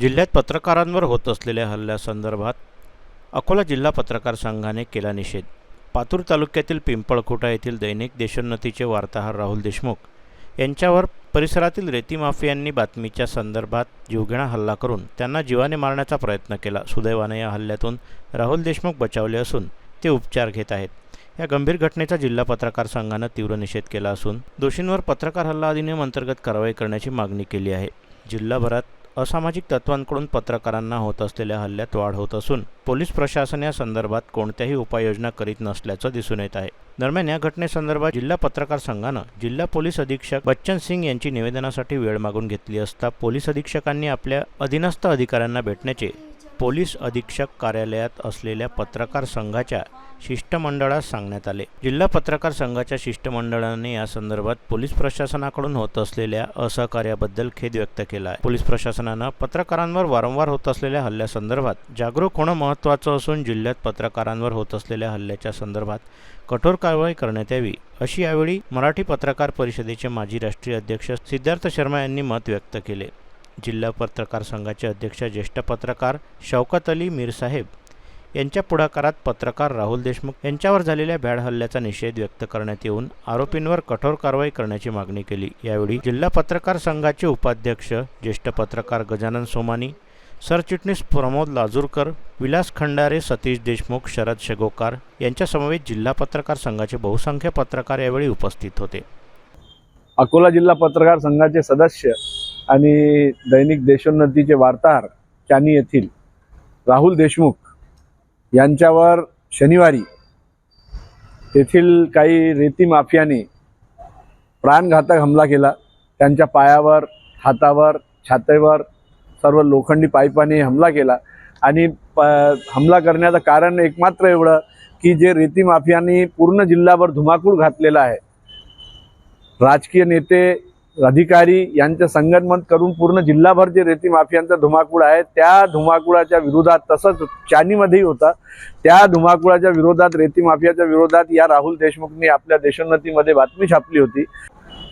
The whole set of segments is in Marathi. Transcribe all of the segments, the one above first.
जिल्ह्यात पत्रकारांवर होत असलेल्या हल्ल्यासंदर्भात अकोला जिल्हा पत्रकार संघाने केला निषेध. पातूर तालुक्यातील पिंपळखुटा येथील दैनिक देशोन्नतीचे वार्ताहर राहुल देशमुख यांच्यावर परिसरातील रेती माफियांनी बातमीच्या संदर्भात जीवघेणा हल्ला करून त्यांना जीवाने मारण्याचा प्रयत्न केला. सुदैवाने या हल्ल्यातून राहुल देशमुख बचावले असून ते उपचार घेत आहेत. या गंभीर घटनेचा जिल्हा पत्रकार संघानं तीव्र निषेध केला असून दोषींवर पत्रकार हल्ला अधिनियम अंतर्गत कारवाई करण्याची मागणी केली आहे. जिल्हाभरात असामाजिक तत्वांकडून पत्रकारांना होत असलेल्या हल्ल्यात वाढ होत असून पोलीस प्रशासन या संदर्भात कोणत्याही उपाययोजना करीत नसल्याचं दिसून येत आहे. दरम्यान या घटनेसंदर्भात जिल्हा पत्रकार संघानं जिल्हा पोलीस अधीक्षक बच्चन सिंग यांची निवेदनासाठी वेळ मागून घेतली असता पोलीस अधीक्षकांनी आपल्या अधीनस्थ अधिकाऱ्यांना भेटण्याचे पोलीस अधीक्षक कार्यालयात असलेल्या पत्रकार संघाच्या शिष्टमंडळास सांगण्यात आले. जिल्हा पत्रकार संघाच्या शिष्टमंडळाने या संदर्भात पोलीस प्रशासनाकडून होत असलेल्या असहकार्याबद्दल खेद व्यक्त केला आहे. पोलीस प्रशासनानं पत्रकारांवर वारंवार होत असलेल्या हल्ल्यासंदर्भात जागरूक होणं महत्त्वाचं असून जिल्ह्यात पत्रकारांवर होत असलेल्या हल्ल्याच्या संदर्भात कठोर कारवाई करण्यात यावी अशी यावेळी मराठी पत्रकार परिषदेचे माजी राष्ट्रीय अध्यक्ष सिद्धार्थ शर्मा यांनी मत व्यक्त केले. जिल्हा पत्रकार संघाचे अध्यक्ष ज्येष्ठ पत्रकार शौकत अली मीरसाहेब यांच्या पुढाकारात पत्रकार राहुल देशमुख यांच्यावर झालेल्या भ्याड हल्ल्याचा निषेध व्यक्त करण्यात येऊन आरोपींवर कठोर कारवाई करण्याची मागणी केली. यावेळी जिल्हा पत्रकार संघाचे उपाध्यक्ष ज्येष्ठ पत्रकार गजानन सोमानी सरचिटणीस प्रमोद लाजूरकर विलास खंडारे सतीश देशमुख शरद शेगोकार यांच्यासमवेत जिल्हा पत्रकार संघाचे बहुसंख्य पत्रकार यावेळी उपस्थित होते. अकोला जिल्हा पत्रकार संघाचे सदस्य आणि दैनिक देशोन्नतीचे वार्ताहर चानी येथील राहुल देशमुख यांच्यावर शनिवारी तेथील काही रेती माफियाने प्राणघातक हमला केला. त्यांच्या पायावर हातावर छातेवर सर्व लोखंडी पाईपाने हमला केला. आणि प हमला करण्याचं कारण एकमात्र एवढं की जे रेती माफियांनी पूर्ण जिल्हाभर धुमाकूळ घातलेला आहे. राजकीय नेते अधिकारी यांचं संगनमत करून पूर्ण जिल्हाभर जे रेती माफियांचा धुमाकूळ आहे त्या धुमाकूळाच्या विरोधात तसंच चानीमध्येही होता. त्या धुमाकूळाच्या विरोधात रेती माफियाच्या विरोधात या राहुल देशमुखनी आपल्या देशोन्नतीमध्ये बातमी छापली होती.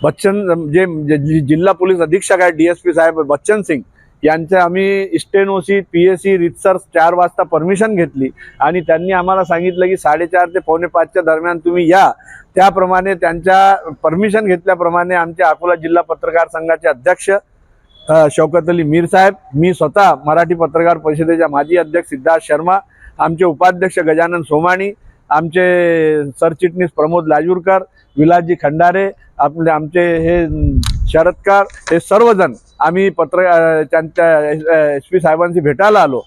बच्चन जे जे जिल्हा पोलीस अधीक्षक आहेत डी एस पी साहेब बच्चन सिंग यांचे आम्ही इस्टेनोसी पी एस सी रितसर चार वाजता परमिशन घेतली. आणि त्यांनी आम्हाला सांगितलं की साडेचार ते पावणे पाचच्या दरम्यान तुम्ही या. त्याप्रमाणे त्यांच्या परमिशन घेतल्याप्रमाणे आमच्या अकोला जिल्हा पत्रकार संघाचे अध्यक्ष शौकत अली मीर साहेब मी स्वतः मराठी पत्रकार परिषदेच्या माजी अध्यक्ष सिद्धार्थ शर्मा आमचे उपाध्यक्ष गजानन सोमाणी आमचे सरचिटणीस प्रमोद लाजूरकर विलासजी खंडारे आपले आमचे हे शरदकार हे सर्वजण आम्ही पत्र त्यांच्या एस पी साहेबांशी भेटायला आलो.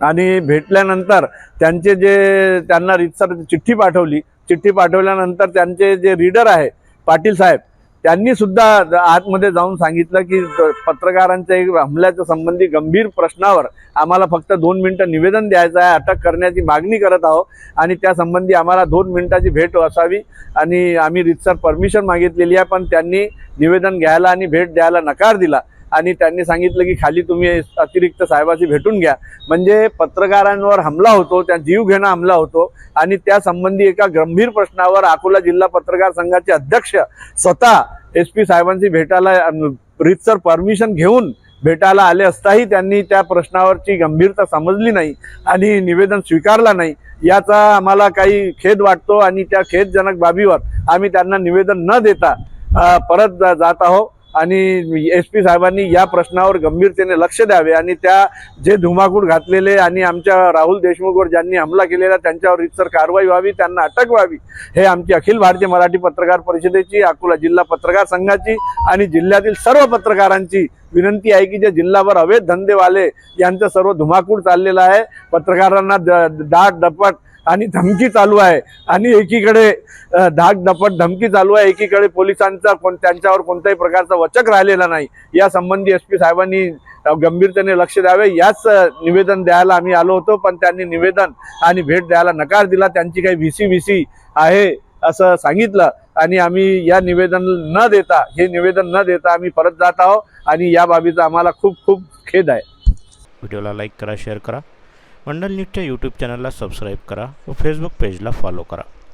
आणि भेटल्यानंतर त्यांचे जे त्यांना रितसर चिठ्ठी पाठवली. चिठ्ठी पाठवल्यानंतर त्यांचे जे रीडर आहे पाटील साहेब त्यांनी सुद्धा आतमध्ये जाऊन सांगितलं की पत्रकारांच्या एक हमल्याच्या संबंधी गंभीर प्रश्नावर आम्हाला फक्त दोन मिनिटं निवेदन द्यायचं आहे अटक करण्याची मागणी करत आहोत आणि त्या संबंधी आम्हाला दोन मिनिटाची भेट असावी आणि आम्ही रितसर परमिशन मागितलेली आहे पण त्यांनी निवेदन घ्यायला आणि भेट द्यायला नकार दिला. आणि त्यांनी सांगितलं की खाली तुम्ही अतिरिक्त साहेबाशी भेटून घ्या. म्हणजे पत्रकारांवर हमला होतो त्या जीव घेणं हमला होतो आणि त्या संबंधी एका गंभीर प्रश्नावर अकोला जिल्हा पत्रकार संघाचे अध्यक्ष स्वतः एस पी साहेबांशी भेटायला रितसर परमिशन घेऊन भेटायला आले असताही त्यांनी त्या प्रश्नावरची गंभीरता समजली नाही आणि निवेदन स्वीकारला नाही. याचा आम्हाला काही खेद वाटतो आणि त्या खेदजनक बाबीवर आम्ही त्यांना निवेदन न देता परत जा- जात आहोत. आणि एस पी साहेबांनी या प्रश्नावर गंभीरतेने लक्ष द्यावे आणि त्या जे धुमाकूळ घातलेले आणि आमच्या राहुल देशमुखवर ज्यांनी हमला केलेला त्यांच्यावर रितसर कारवाई व्हावी त्यांना अटक व्हावी हे आमची अखिल भारतीय मराठी पत्रकार परिषदेची अकोला जिल्हा पत्रकार संघाची आणि जिल्ह्यातील सर्व पत्रकारांची विनंती आहे की जे जिल्हाभर अवैध धंदेवाले यांचं सर्व धुमाकूळ चाललेलं आहे पत्रकारांना द- दाट दपट आणि धमकी चालू आहे. आणि एकीकडे अ, धाक दपट धमकी चालू आहे. एकीकडे पोलिसांचा कोण त्यांच्यावर कोणत्याही प्रकारचा वचक राहिलेला नाही. या संबंधी एस पी साहेबांनी गंभीरतेने लक्ष द्यावे. याच निवेदन द्यायला आम्ही आलो होतो पण त्यांनी निवेदन आणि भेट द्यायला नकार दिला. त्यांची काही व्ही सी व्ही सी आहे असं सांगितलं. आणि आम्ही या निवेदन न देता हे निवेदन न देता आम्ही परत जात आहोत. आणि या बाबीचा आम्हाला खूप खूप खेद आहे. व्हिडिओला लाईक करा शेअर करा. मंडल न्यूजच्या यूट्यूब चॅनलला सबस्क्राईब करा व फेसबुक पेजला फॉलो करा.